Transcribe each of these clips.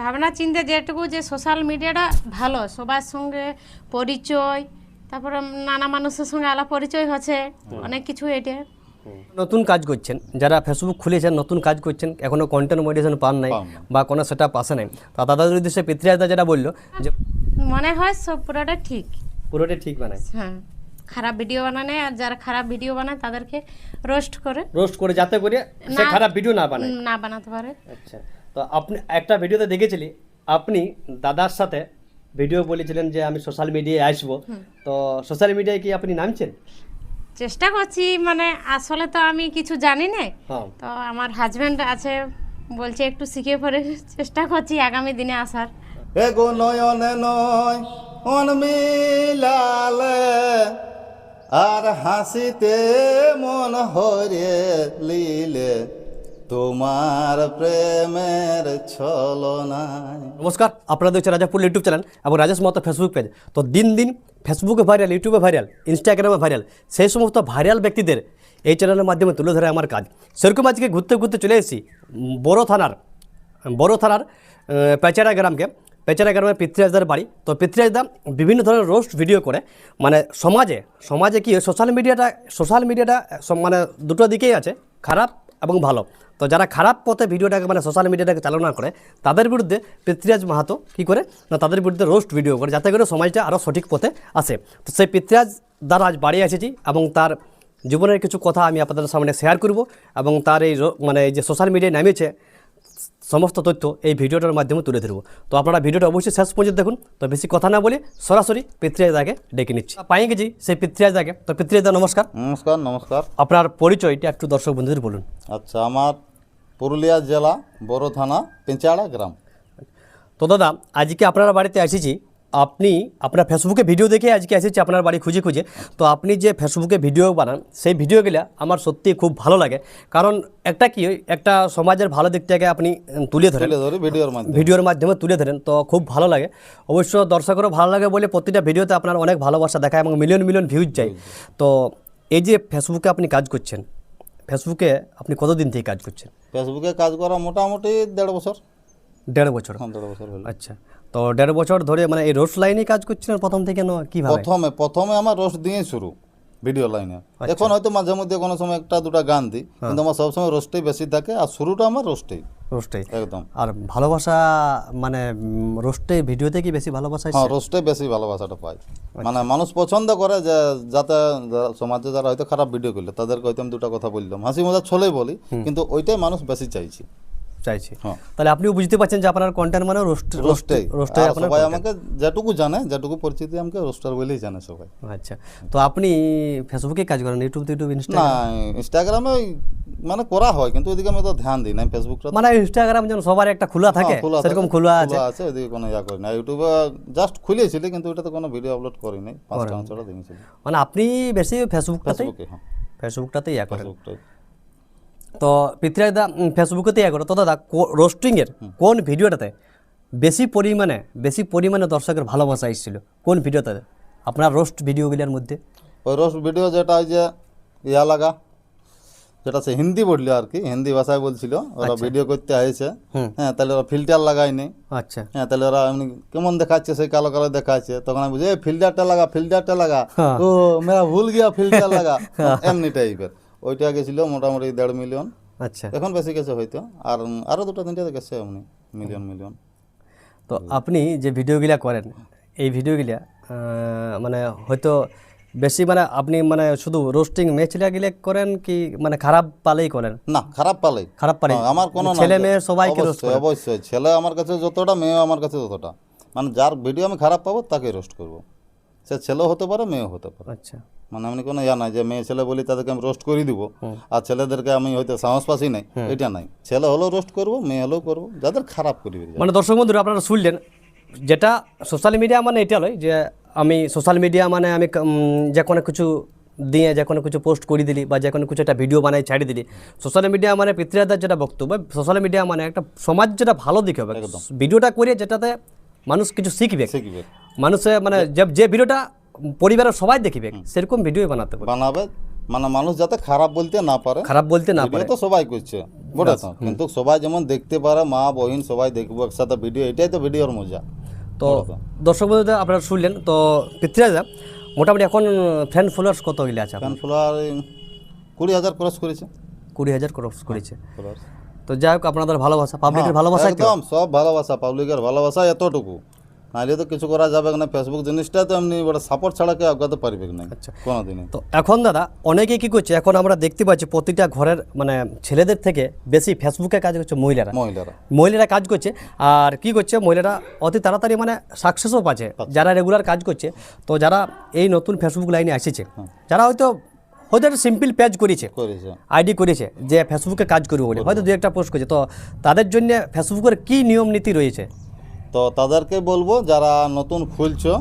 ভাবনা চিন্তা যেটুকু যে সোশ্যাল মিডিয়াটা ভালো সবার সঙ্গে পরিচয় তারপরে নানা মানুষের সঙ্গে আলাপ পরিচয় হচ্ছে অনেক কিছু এটা নতুন কাজ করছেন যারা ফেসবুক খুলেছেন নতুন কাজ করছেন এখনও কন্টেন্ট মডিটেশন পান নাই বা কোনো সেটা পাশে নাই। তা তাদের উদ্দেশ্যে পিতৃদা যেটা বলল যে মনে হয় সব পুরোটা ঠিক। পুরোটাই ঠিক বানায় হ্যাঁ খারাপ ভিডিও বানানে আর যারা খারাপ ভিডিও বানায় তাদেরকে রোস্ট করে। রোস্ট করে যাতে করে সে খারাপ ভিডিও না বানায়। না বানাতে পারে। আচ্ছা। তো আপনি একটা ভিডিওতে দেখেছিলি আপনি দাদার সাথে ভিডিও বলেছিলেন যে আমি সোশ্যাল মিডিয়ায় আসব। তো সোশ্যাল মিডিয়ায় কি আপনি নামছেন? চেষ্টা করছি মানে আসলে তো আমি কিছু জানি না হ্যাঁ। তো আমার হাজব্যান্ড আছে বলছে একটু শিখে পরে চেষ্টা করছি আগামী দিনে আসার। এগো নয়নে নয় অন মিলালে আর হাসিতে মন হরে লিলে। তোমার প্রেমের নমস্কার আপনারা দেখছেন রাজাপুর ইউটিউব চ্যানেল এবং রাজেশ মতো ফেসবুক পেজ তো দিন দিন ফেসবুকে ভাইরাল ইউটিউবে ভাইরাল ইনস্টাগ্রামে ভাইরাল সেই সমস্ত ভাইরাল ব্যক্তিদের এই চ্যানেলের মাধ্যমে তুলে ধরে আমার কাজ। সেরকম আজকে ঘুরতে ঘুরতে চলে এসেছি, বড় থানার বড় থানার পেচারা গ্রামকে। পেচারা গ্রামের পিতৃরাজদার বাড়ি। তো পিতৃরাজদা বিভিন্ন ধরনের রোস্ট ভিডিও করে। মানে সমাজে সমাজে কি সোশ্যাল মিডিয়াটা সোশ্যাল মিডিয়াটা মানে দুটো দিকেই আছে, খারাপ এবং ভালো। তো যারা খারাপ পথে ভিডিওটাকে মানে সোশ্যাল মিডিয়াটাকে চালনা করে, তাদের বিরুদ্ধে পৃথ্বীরাজ মাহাতো কী করে? না, তাদের বিরুদ্ধে রোস্ট ভিডিও করে, যাতে করে সমাজটা আরও সঠিক পথে আসে। তো সেই পৃথ্বীরাজ দ্বারা আজ বাড়ি এসেছি এবং তার জীবনের কিছু কথা আমি আপনাদের সামনে শেয়ার করব এবং তার এই মানে এই যে সোশ্যাল মিডিয়ায় নামিয়েছে সমস্ত তথ্য এই ভিডিওটার মাধ্যমে তুলে ধরবো। তো আপনারা ভিডিওটা অবশ্যই শেষ পর্যন্ত দেখুন। তো বেশি কথা না বলে সরাসরি পিতৃয়াদাকে ডেকে নিচ্ছি। পাই গেছি সেই পিতৃয়াদাকে তো পিতৃয়াদা নমস্কার। নমস্কার নমস্কার। আপনার পরিচয়টা একটু দর্শক বন্ধুদের বলুন। আচ্ছা আমার পুরুলিয়া জেলা বড় থানা পেঁচাড়া গ্রাম। তো দাদা আজকে আপনার বাড়িতে এসেছি। আপনি আপনার ফেসবুকে ভিডিও দেখে আজকে এসেছি আপনার বাড়ি খুঁজে খুঁজে। তো আপনি যে ফেসবুকে ভিডিও বানান সেই ভিডিওগুলো আমার সত্যি খুব ভালো লাগে। কারণ একটা কি একটা সমাজের ভালো দিকটাকে আপনি তুলে ধরেন। ভিডিওর মাধ্যমে। ভিডিওর মাধ্যমে তুলে ধরেন। তো খুব ভালো লাগে। অবশ্য দর্শকেরও ভালো লাগে বলে প্রতিটা ভিডিওতে আপনার অনেক ভালোবাসা দেখায় এবং মিলিয়ন মিলিয়ন ভিউজ যায়। তো এই যে ফেসবুকে আপনি কাজ করছেন ফেসবুকে আপনি কতদিন থেকে কাজ করছেন? ফেসবুকে কাজ করা মোটামুটি দেড় বছর। দেড় বছর। হ্যাঁ দেড় বছর আচ্ছা। তো দেড় বছর ধরে মানে এই রোড লাইনে কাজ করছিলেন প্রথম থেকে না কীভাবে প্রথমে প্রথমে আমার রোস্ট দিয়ে শুরু ভিডিও লাইনে। এখন হয়তো মাঝে মধ্যে কোনো সময় একটা দুটো গান দিই কিন্তু আমার সবসময় রোস্টেই বেশি থাকে আর শুরুটা আমার রোস্টেই। রোস্টে একদম। আর ভালোবাসা মানে রোস্টে ভিডিওতে কি বেশি ভালোবাসা হ্যাঁ রোস্টে বেশি ভালোবাসাটা পাই মানে মানুষ পছন্দ করে যে যাতে সমাজে যারা হয়তো খারাপ ভিডিও করলে তাদেরকে হয়তো আমি দুটো কথা বললাম। হাসি মজা ছলেই বলি কিন্তু ওইটাই মানুষ বেশি চাইছি। চাইছি। হ্যাঁ। তাহলে আপনিও বুঝতে পারছেন যে আপনার কন্টেন্ট মানে রোস্ট রোস্টে রোস্টেই। রোস্টে সবাই আমাকে যেটুকু জানে যেটুকু পরিচিতি আমাকে রোস্টার বলেই জানে সবাই। আচ্ছা। তো আপনি ফেসবুকে কাজ করেন ইউটিউব ইউটিউব ইনস্টা না ইনস্টাগ্রামে মানে করা হয় কিন্তু ওইদিকে আমি তো ধ্যান দিই না ফেসবুকটা মানে ইনস্টাগ্রাম যেন সবার একটা খোলা থাকে হ্যাঁ, খোলা সেরকম খোলা আছে। আছে ওইদিকে কোনো ইয়া করি না। ইউটিউবে জাস্ট খুলেছিলি কিন্তু ওইটাতে কোনো ভিডিও আপলোড করি নাই পাঁচটা ছটা দেখেছিলি মানে আপনি বেশি ফেসবুকটাতেই ফেসবুকে হ্যাঁ। ফেসবুকটাতেই ইয়া করেন। তো পিতৃদা ফেসবুকেতে ইয়া করো। তো দাদা রোস্টিংয়ের কোন ভিডিওটাতে বেশি পরিমাণে বেশি পরিমাণে দর্শকের ভালোবাসা এসেছিল? কোন ভিডিওটাতে আপনার রোস্ট ভিডিওগুলোর মধ্যে? ওই রোস্ট ভিডিও যেটা ওই যে ইয়া লাগা যেটা সে হিন্দি বলল আর কি হিন্দি ভাষায় বলছিল ওরা ভিডিও করতে আইছে হ্যাঁ তাহলে ওরা ফিল্টার লাগায়নি আচ্ছা। হ্যাঁ তাহলে ওরা এমনি কেমন দেখাচ্ছে সেই কালো কালো দেখাচ্ছে। তখন আমি বুঝি ফিল্টারটা লাগা ফিল্টারটা লাগা। ও মেরা ভুল গিয়া ফিল্টার লাগা। এমনি টাইপের ওইটা গেছিল মোটামুটি দেড় মিলিয়ন আচ্ছা। এখন বেশি গেছে হয়তো। আর উম, আরও দুটো তিনটে গেছে এমনি মিলিয়ন মিলিয়ন তো আপনি যে ভিডিওগুলা করেন এই ভিডিওগুলা মানে হয়তো বেশি মানে আপনি মানে শুধু রোস্টিং মেচলা গিলে করেন কি মানে খারাপ পালেই করেন? না খারাপ পালাই। খারাপ পালে আমার কোনো না ছেলে মেয়ে সবাইকে রোস্ট অবশ্যই অবশ্যই। ছেলে আমার কাছে যতটা মেয়ে আমার কাছে ততটা মানে যার ভিডিও আমি খারাপ পাবো তাকে রোস্ট করব। সে ছেলেও হতে পারে মেয়েও হতে পারে। আচ্ছা। মানে এমনি কোনো ইয়া নাই যে মেয়ে ছেলে বলি তাদেরকে আমি রোস্ট করে দিব। আর ছেলেদেরকে আমি হয়তো সাহস পাচ্ছি নাই এটা নাই। ছেলে হলেও রোস্ট করব মেয়ে হলেও করব যাদের খারাপ করি মানে দর্শক বন্ধুরা আপনারা শুনলেন যেটা সোশ্যাল মিডিয়া মানে এটা নয় যে আমি সোশ্যাল মিডিয়া মানে আমি যে কোনো কিছু দিয়ে যে কোনো কিছু পোস্ট করে দিলি বা যে কোনো কিছু একটা ভিডিও বানাই ছাড়ি দিলি সোশ্যাল মিডিয়া মানে পিতৃদার যেটা বক্তব্য সোশ্যাল মিডিয়া মানে একটা সমাজ যেটা ভালো দিকে হবে। ভিডিওটা করে যেটাতে মানুষ কিছু শিখবে। শিখবে। মানুষে মানে যে ভিডিওটা পরিবারের সবাই দেখবে সেরকম ভিডিও বানাতে হবে বানাবে মানে মানুষ যাতে খারাপ বলতে না পারে খারাপ বলতে না পারে। তো সবাই করছে তো কিন্তু সবাই যেমন দেখতে পারে মা বহিন সবাই দেখব একসাথে ভিডিও এটাই তো ভিডিওর মজা তো দর্শক বন্ধুদের আপনারা শুনলেন তো পৃথ্বীরাজা মোটামুটি এখন ফ্যান ফলোয়ার্স কত গেলে আছে? ফ্যান ফলোয়ার কুড়ি হাজার ক্রস করেছে। কুড়ি হাজার ক্রস করেছে। তো যাই হোক আপনাদের ভালোবাসা পাবলিকের ভালোবাসা একদম সব ভালোবাসা পাবলিকের ভালোবাসা এতটুকু। নাহলে তো কিছু করা যাবে না। ফেসবুক জিনিসটা তো এমনি বড় সাপোর্ট ছাড়া কেউ আগাতে পারবে না আচ্ছা। কোনোদিনই। তো এখন দাদা অনেকে কি করছে এখন আমরা দেখতে পাচ্ছি প্রতিটা ঘরের মানে ছেলেদের থেকে বেশি ফেসবুকে কাজ করছে মহিলারা। মহিলারা। মহিলারা কাজ করছে আর কি করছে মহিলারা অতি তাড়াতাড়ি মানে সাকসেসও পাচ্ছে। যারা রেগুলার কাজ করছে তো যারা এই নতুন ফেসবুক লাইনে এসেছে যারা হয়তো হয়তো একটা সিম্পল পেজ করেছে করেছে। আইডি করেছে যে ফেসবুকে কাজ করবে বলে। হয়তো দু একটা পোস্ট করছে। তো তাদের জন্য ফেসবুকের কি নিয়ম নীতি রয়েছে? তো তাদেরকে বলব যারা নতুন খুলছো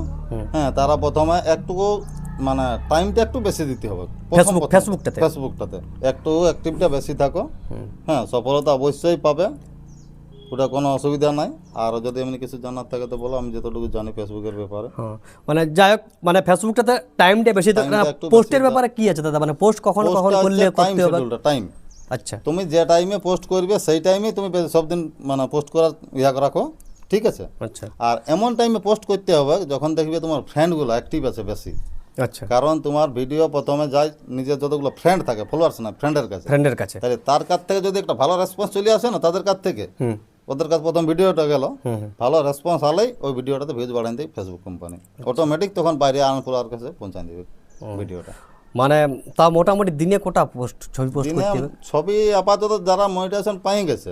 হ্যাঁ তারা প্রথমে একটুকু মানে টাইমটা একটু বেশি দিতে হবে। ফেসবুক- ফেসবুকটাতে। ফেসবুকটাতে একটু অ্যাক্টিভটা বেশি থাকো। হ্যাঁ সফলতা অবশ্যই পাবে। ওটা কোনো অসুবিধা নাই। আর যদি এমনি কিছু জানার থাকে তো বলো আমি যতটুকু জানি ফেসবুকের ব্যাপারে। মানে যাই হোক মানে ফেসবুকটাতে টাইমটা বেশি পোস্টের ব্যাপারে কি আছে দাদা? মানে পোস্ট কখন কখন করলে টাইম করতে হবে? টাইম আচ্ছা। তুমি যে টাইমে পোস্ট করবে সেই টাইমে তুমি সব দিন মানে পোস্ট করার ইয়া রাখো। ঠিক আছে? আচ্ছা। আর এমন টাইমে পোস্ট করতে হবে যখন দেখবে তোমার ফ্রেন্ডগুলো অ্যাক্টিভ আছে বেশি। আচ্ছা। কারণ তোমার ভিডিও প্রথমে যায় নিজের যতগুলো ফ্রেন্ড থাকে ফলোয়ার্স না ফ্রেন্ডের কাছে। ফ্রেন্ডের কাছে। তাহলে তার কাছ থেকে যদি একটা ভালো রেসপন্স চলে আসে না তাদের কাছ থেকে ওদের কাছে প্রথম ভিডিওটা গেল। ভালো রেসপন্স আলেই ওই ভিডিওটাতে ভিউজ বাড়ান দেয় ফেসবুক কোম্পানি অটোমেটিক তখন বাইরে আনফলোয়ার কাছে পৌঁছান দেবে ভিডিওটা মানে তা মোটামুটি দিনে কোটা পোস্ট ছবি পোস্ট করতে হবে? ছবি আপাতত যারা মনিটাইজেশন পাই গেছে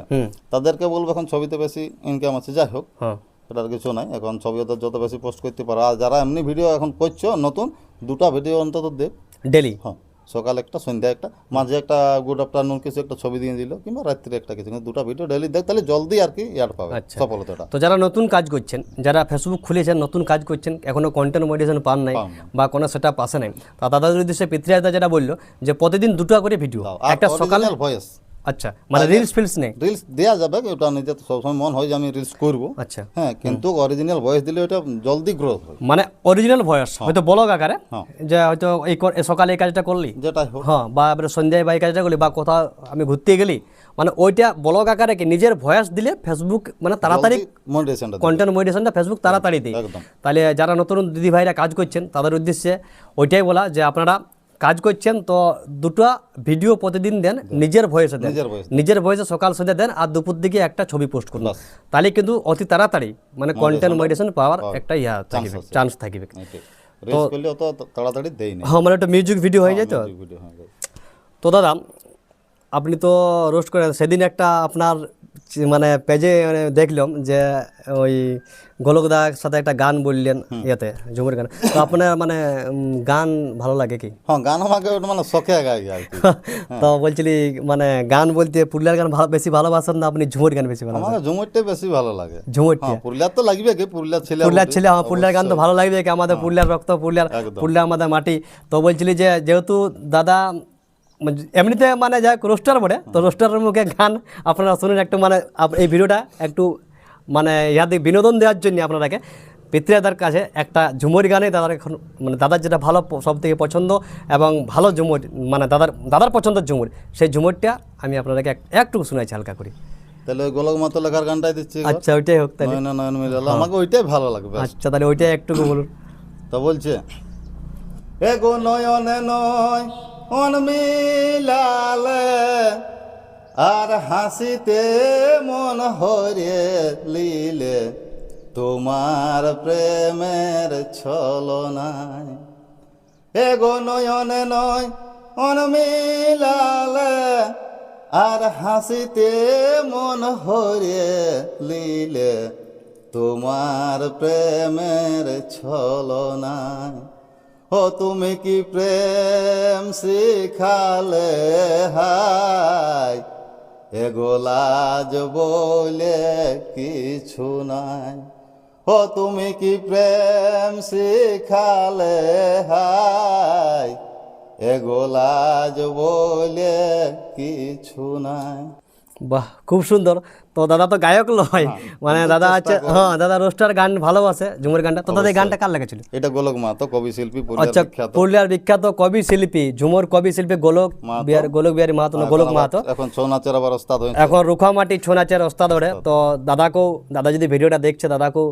তাদেরকে বলব এখন ছবিতে বেশি ইনকাম আছে যাই হোক হ্যাঁ। সেটার কিছু নাই। এখন ছবি ওদের যত বেশি পোস্ট করতে পারো আর যারা এমনি ভিডিও এখন করছ নতুন দুটো ভিডিও অন্তত দেব। ডেলি হ্যাঁ। সকালে একটা সন্ধ্যা একটা মাঝে একটা গুড আফটারনুন কিছু একটা ছবি দিয়ে দিল কিংবা রাত্রে একটা কিছু কিন্তু দুটো ভিডিও ডেলি দেখ তাহলে জলদি আর কি ইয়ার পাবে আচ্ছা। সফলতাটা। তো যারা নতুন কাজ করছেন যারা ফেসবুক খুলেছেন নতুন কাজ করছেন এখনও কন্টেন্ট মোটিভেশন পান নাই বা কোনো সেটা আসে নাই তা তাদের উদ্দেশ্যে পিতৃহাদা যেটা বলল যে প্রতিদিন দুটো করে ভিডিও একটা সকালে ভয়েস আচ্ছা মানে রিলস ফিলস নেই? রিলস দেওয়া যাবে ওটা নিজে তো সবসময় মন হয় যে আমি রিলস করব। আচ্ছা। হ্যাঁ কিন্তু অরিজিনাল ভয়েস দিলে ওটা জলদি গ্রোথ হয়। মানে অরিজিনাল ভয়েস হয়তো বলক আকারে হ্যাঁ। যে হয়তো এই সকালে এই কাজটা করলি। হোক। হ্যাঁ বা সন্ধ্যায় বা এই কাজটা করলি বা কোথাও আমি ঘুরতে গেলি মানে ওইটা ব্লগ আকারে কি নিজের ভয়েস দিলে ফেসবুক মানে তাড়াতাড়ি কন্টেন্ট মডিটেশনটা ফেসবুক তাড়াতাড়ি দেয়। একদম। তাহলে যারা নতুন দিদি ভাইরা কাজ করছেন তাদের উদ্দেশ্যে ওইটাই বলা যে আপনারা কাজ করছেন তো দুটো ভিডিও প্রতিদিন দেন নিজের ভয়েসে দেন। নিজের ভয়েসে সকাল সন্ধ্যা দেন আর দুপুর দিকে একটা ছবি পোস্ট করুন। তাহলে কিন্তু অতি তাড়াতাড়ি মানে কন্টেন্ট মডিটেশন পাওয়ার একটা ইয়া থাকবে চান্স থাকবে। অত তাড়াতাড়ি দেই না হ্যাঁ মানে একটা মিউজিক ভিডিও হয়ে যায় তো? ভিডিও তো দাদা আপনি তো রোস্ট করেন। সেদিন একটা আপনার মানে পেজে মানে দেখলাম যে ওই গোলকদার সাথে একটা গান বললেন ইয়েতে ঝুমুর গান। তো আপনার মানে গান ভালো লাগে কি? হ্যাঁ গান আমাকে মানে শখে গাই আর তো বলছিলি মানে গান বলতে পুরুলিয়ার গান ভালো বেশি ভালোবাসেন না আপনি ঝুমুর গান বেশি ভালোবাসেন? আমাকে ঝুমুরটাই বেশি ভালো লাগে। ঝুমুরটা? হ্যাঁ পুরুলিয়ার তো লাগবে কি? পুরুলিয়ার ছেলে পুরুলিয়ার ছেলে আমার পুরুলিয়ার গান তো ভালো লাগবে কি? আমাদের পুরুলিয়ার রক্ত পুরুলিয়ার পুরুলিয়া আমাদের মাটি। তো বলছিলি যে যেহেতু দাদা এমনিতে মানে যাই রোস্টার বটে তো রোস্টারের মুখে গান আপনারা শুনুন একটু মানে এই ভিডিওটা একটু মানে ইয়াদের বিনোদন দেওয়ার জন্য আপনারাকে। পিতৃদার কাছে একটা ঝুমুর গানে দাদার এখন মানে দাদার যেটা ভালো সব থেকে পছন্দ এবং ভালো ঝুমুর মানে দাদার দাদার পছন্দের ঝুমুর সেই ঝুমুরটা আমি আপনাদেরকে এক- একটু শোনাইছি হালকা করি। তাহলে গোলক মাতো লেখার গানটাই দিচ্ছি আচ্ছা ওইটাই হোক তাহলে। মিলাল আমাকে ওইটাই ভালো লাগবে। আচ্ছা তাহলে ওইটাই একটু বলুন। তো বলছে এ গো নয়নে নয় মিলালে আর হাসিতে মন হরে লিলে। তোমার প্রেমের ছলনায় এ গো নয়নে নয় অন মিলালে আর হাসিতে মন হরে লিলে। তোমার প্রেমের ছলনায় ও তুমি কি প্রেম শিখালে হাই? এগোলাজ বলে কিছু নাই। ও তুমি কি প্রেম শিখালে হাই? এগোলাজ বলে কিছু নাই। বাহ, খুব সুন্দর। তো দাদা তো গায়ক নয় মানে দাদা আছে হ্যাঁ দাদা রোস্টার গান ভালোবাসে ঝুমুর গানটা। তো দাদা এই গানটা কার লেগেছিল এটা গোলক মাহাতো কবি শিল্পী আচ্ছা পুরুলিয়ার বিখ্যাত কবি শিল্পী ঝুমুর কবি শিল্পী গোলক। বিহার গোলক বিহারী মাহাতো না গোলক মাহাতো। এখন ছৌ নাচের আবার ওস্তাদ হয়েছে। এখন রুখামাটি ছৌ নাচের ওস্তাদ ওরে তো দাদাকেও দাদা যদি ভিডিওটা দেখছে দাদাকেও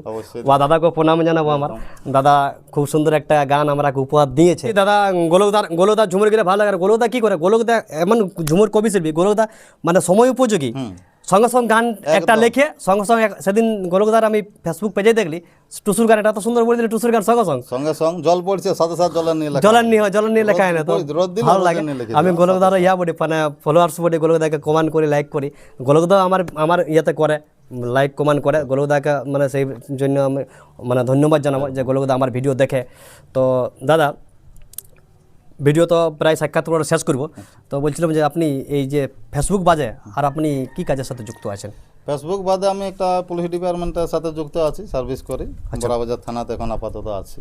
বা দাদাকেও প্রণাম জানাব আমার। দাদা খুব সুন্দর একটা গান আমরা উপহার দিয়েছে। দাদা গোলকদার গোলকদা ঝুমুর গেলে ভালো লাগে গোলকদা কি করে? গোলকদা এমন ঝুমুর কবি শিল্পী। গোলকদা মানে সময় উপযোগী। সঙ্গে সঙ্গে গান একটা লেখে সঙ্গে সঙ্গে সেদিন গোলকদার আমি ফেসবুক পেজে দেখলি টুসুর গান এটা তো সুন্দর বলে দিলি টুসুর গান সঙ্গে সঙ্গে সঙ্গে সঙ্গে জল পড়ছে সাথে সাথে জলের নিয়ে জলের নিয়ে জলের নিয়ে লেখা হয় না তো ভালো লাগে। আমি গোলকদার ইয়া বলি মানে ফলোয়ার্স বলি গোলকদাকে কমেন্ট করি লাইক করি। গোলকদা আমার আমার ইয়েতে করে লাইক কমেন্ট করে। গোলকদাকে মানে সেই জন্য আমি মানে ধন্যবাদ জানাব যে গোলকদা আমার ভিডিও দেখে। তো দাদা ভিডিও তো প্রায় সাক্ষাৎ শেষ করব। তো বলছিলাম যে আপনি এই যে ফেসবুক বাজে আর আপনি কি কাজের সাথে যুক্ত আছেন? ফেসবুক বাদে আমি একটা পুলিশ ডিপার্টমেন্টের সাথে যুক্ত আছি সার্ভিস করি। বড়াবাজার থানাতে এখন আপাতত আছি।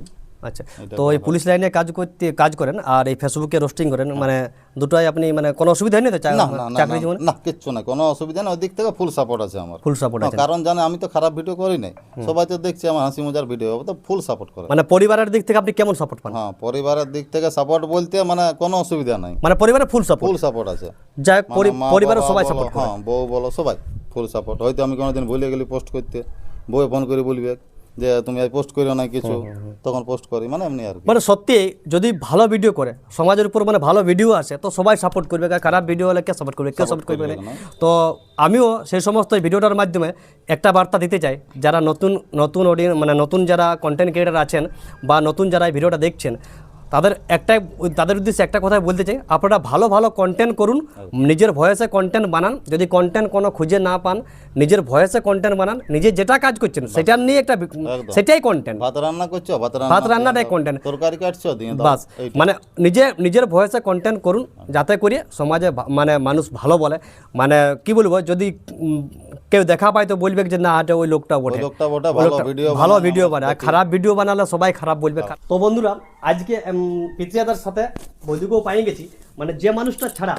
আচ্ছা তো এই পুলিশ লাইনে কাজ করতে কাজ করেন আর এই ফেসবুকে রোস্টিং করেন মানে দুটোই আপনি মানে কোনো অসুবিধা হয়নি তো? না না না, চাকরি না, জীবনে না কিচ্ছু না কোনো অসুবিধা নেই ওই দিক থেকে ফুল সাপোর্ট আছে আমার। ফুল সাপোর্ট আছে। কারণ জানে আমি তো খারাপ ভিডিও করি নাই। সবাই তো দেখছে আমার হাসি মজার ভিডিও তো ফুল সাপোর্ট করে। মানে পরিবারের দিক থেকে আপনি কেমন সাপোর্ট পান? হ্যাঁ পরিবারের দিক থেকে সাপোর্ট বলতে মানে কোনো অসুবিধা নাই। মানে পরিবারে ফুল সাপোর্ট ফুল সাপোর্ট আছে। যাই মানে পরিবারের সবাই সাপোর্ট করে। হ্যাঁ বউ বলো সবাই ফুল সাপোর্ট হয়তো আমি কোনোদিন ভুলে গেলি পোস্ট করতে বউ ফোন করে বলবে যে তুমি পোস্ট করো না কিছু তখন পোস্ট করি মানে এমনি আর মানে সত্যি যদি ভালো ভিডিও করে সমাজের উপর মানে ভালো ভিডিও আসে তো সবাই সাপোর্ট করবে খারাপ ভিডিও হলে কে সাপোর্ট করবে কে সাপোর্ট করবে তো আমিও সেই সমস্ত ভিডিওটার মাধ্যমে একটা বার্তা দিতে চাই যারা নতুন নতুন অডিয়েন্স মানে নতুন যারা কন্টেন্ট ক্রিয়েটার আছেন বা নতুন যারা ভিডিওটা দেখছেন তাদের একটাই তাদের উদ্দেশ্যে একটা কথাই বলতে চাই। আপনারা ভালো ভালো কন্টেন্ট করুন নিজের ভয়েসে কন্টেন্ট বানান। যদি কন্টেন্ট কোনো খুঁজে না পান নিজের ভয়েসে কন্টেন্ট বানান নিজে যেটা কাজ করছেন সেটা নিয়ে একটা সেটাই কন্টেন্ট ভাত রান্না করছ? ভাত রান্নাটাই content। তরকারি কাটছো? বাস। মানে নিজে নিজের ভয়েসে কন্টেন্ট করুন যাতে করে সমাজে মানে মানুষ ভালো বলে। মানে কি বলব যদি কেউ দেখা পায় তো বলবে যে না এটা ওই লোকটা বটে। লোকটা বটে, ভালো ভিডিও ভালো বানায়, ভিডিও বানায়। খারাপ ভিডিও বানালে সবাই খারাপ বলবে। তো বন্ধুরা আজকে পিতৃদার সাথে বৈদিকেও পাই গেছি। মানে যে মানুষটা ছাড়া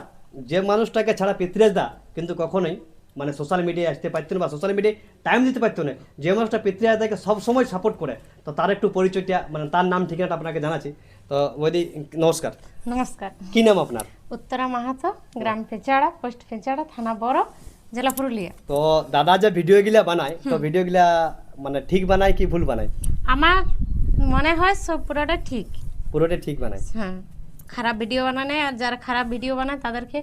যে মানুষটাকে ছাড়া পিতৃদা কিন্তু কখনোই মানে সোশ্যাল মিডিয়ায় আসতে পারতো না বা সোশ্যাল মিডিয়ায় টাইম দিতে পারতো না। যে মানুষটা পিতৃদাকে সবসময় সাপোর্ট করে তো তার একটু পরিচয়টা মানে তার নাম ঠিকানাটা আপনাকে জানাচ্ছি। তো বৈদি নমস্কার। নমস্কার। কি নাম আপনার? উত্তরা মাহাতো গ্রাম পেঁচাড়া পোস্ট পেঁচাড়া থানা বড় জেলা পুরুলিয়া। তো দাদা যে ভিডিও ভিডিওগুলা বানায় তো ভিডিও ভিডিওগুলা মানে ঠিক বানায় কি ভুল বানায়? আমার মনে হয় সব পুরোটা ঠিক। পুরোটা ঠিক বানায়। হ্যাঁ খারাপ ভিডিও বানানে আর যারা খারাপ ভিডিও বানায় তাদেরকে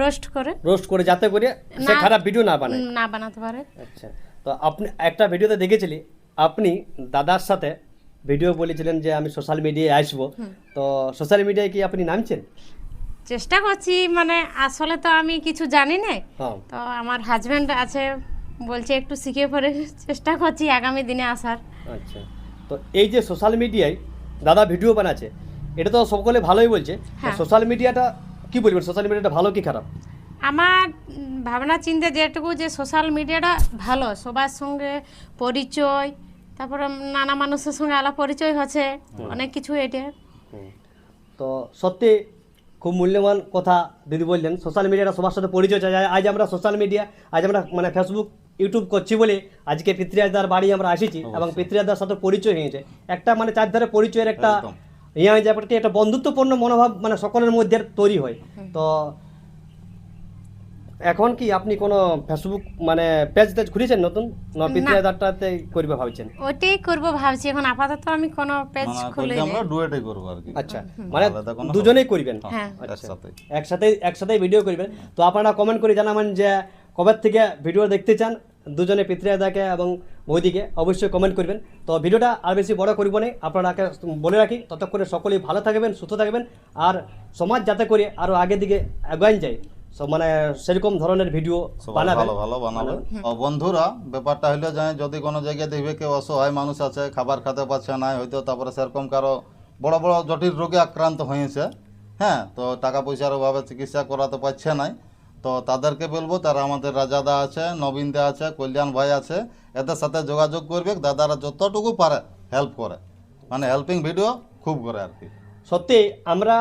রোস্ট করে। রোস্ট করে যাতে করে সে। খারাপ ভিডিও না বানায়। না বানাতে পারে। আচ্ছা তো আপনি একটা ভিডিওতে দেখেছিলি? আপনি দাদার সাথে ভিডিও বলেছিলেন যে আমি সোশ্যাল মিডিয়ায় আসব। তো সোশ্যাল মিডিয়ায় কি আপনি নামছেন? চেষ্টা করছি মানে আসলে তো আমি কিছু জানি না। হ্যাঁ। তো আমার হাজব্যান্ড আছে বলছে একটু শিখে পরে চেষ্টা করছি আগামী দিনে আসার। আচ্ছা তো এই যে সোশ্যাল মিডিয়ায় দাদা ভিডিও বানাচ্ছে। এটা তো সকলে ভালোই বলছে। হ্যাঁ। সোশ্যাল মিডিয়াটা কি বলবেন? সোশ্যাল মিডিয়াটা ভালো কি খারাপ? আমার ভাবনা চিন্তা যেটুকু যে সোশ্যাল মিডিয়াটা ভালো সবার সঙ্গে পরিচয় তারপরে নানা মানুষের সঙ্গে আলাপ পরিচয় হচ্ছে অনেক কিছু এটা। তো সত্যি খুব মূল্যবান কথা দিদি বললেন। সোশ্যাল মিডিয়াটা সবার সাথে পরিচয় চাই। আজ আমরা সোশ্যাল মিডিয়া আজ আমরা মানে ফেসবুক ইউটিউব করছি বলে আজকে পিতৃয়াদার বাড়ি আমরা আসিছি এবং পিতৃয়াদার সাথে পরিচয় হয়েছে। একটা মানে চারধারে পরিচয়ের একটা ইয়ে হয়ে যায় একটা বন্ধুত্বপূর্ণ মনোভাব মানে সকলের মধ্যে তৈরি হয়। তো এখন কি আপনি কোনো ফেসবুক মানে পেজ টেজ খুলেছেন নতুন? না করবে ভাবছেন? ওইটাই করব ভাবছি। এখন আপাতত আমি কোনো পেজ খুলে আমরা ডুয়েটই করব আর কি। আচ্ছা মানে দুজনেই করবেন? হ্যাঁ একসাথে একসাথে একসাথে ভিডিও করবেন? তো আপনারা কমেন্ট করে জানাবেন যে কবে থেকে ভিডিও দেখতে চান? দুজনে পিতৃদাকে এবং বৌদিকে অবশ্যই কমেন্ট করবেন। তো ভিডিওটা আর বেশি বড় করব না আপনারাকে বলে রাখি ততক্ষণে সকলেই ভালো থাকবেন সুস্থ থাকবেন আর সমাজ যাতে করে আরও আগের দিকে আগান যায়। সব মানে সেরকম ধরনের ভিডিও সবাই ভালো ভালো বানাবে। বন্ধুরা ব্যাপারটা হলো যে যদি কোনো জায়গায় দেখবে কেউ অসহায় মানুষ আছে খাবার খেতে পারছে না হয়তো তারপরে সেরকম কারও বড় বড় জটিল রোগে আক্রান্ত হয়েছে হ্যাঁ তো টাকা পয়সার অভাবে চিকিৎসা করাতে পারছে নাই। তো তাদেরকে বলব তারা আমাদের রাজাদা আছে নবীন দা আছে কল্যাণ ভাই আছে এদের সাথে যোগাযোগ করবে দাদারা যতটুকু পারে হেল্প করে। মানে হেল্পিং ভিডিও খুব করে আর কি। সত্যি আমরা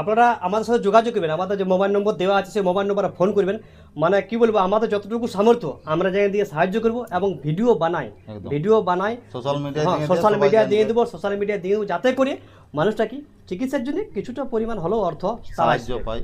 আপনারা আমাদের সাথে যোগাযোগ করবেন আমাদের যে মোবাইল নম্বর দেওয়া আছে সেই মোবাইল নম্বরে ফোন করবেন। মানে কি বলব আমাদের যতটুকু সামর্থ্য আমরা জায়গা দিয়ে সাহায্য করব এবং ভিডিও বানাই। ভিডিও বানাই সোশ্যাল মিডিয়া সোশ্যাল মিডিয়া দিয়ে দেবো সোশ্যাল মিডিয়া দিয়ে দেবো যাতে করে মানুষটা কি চিকিৎসার জন্য কিছুটা পরিমাণ হলেও অর্থ সাহায্য পায়।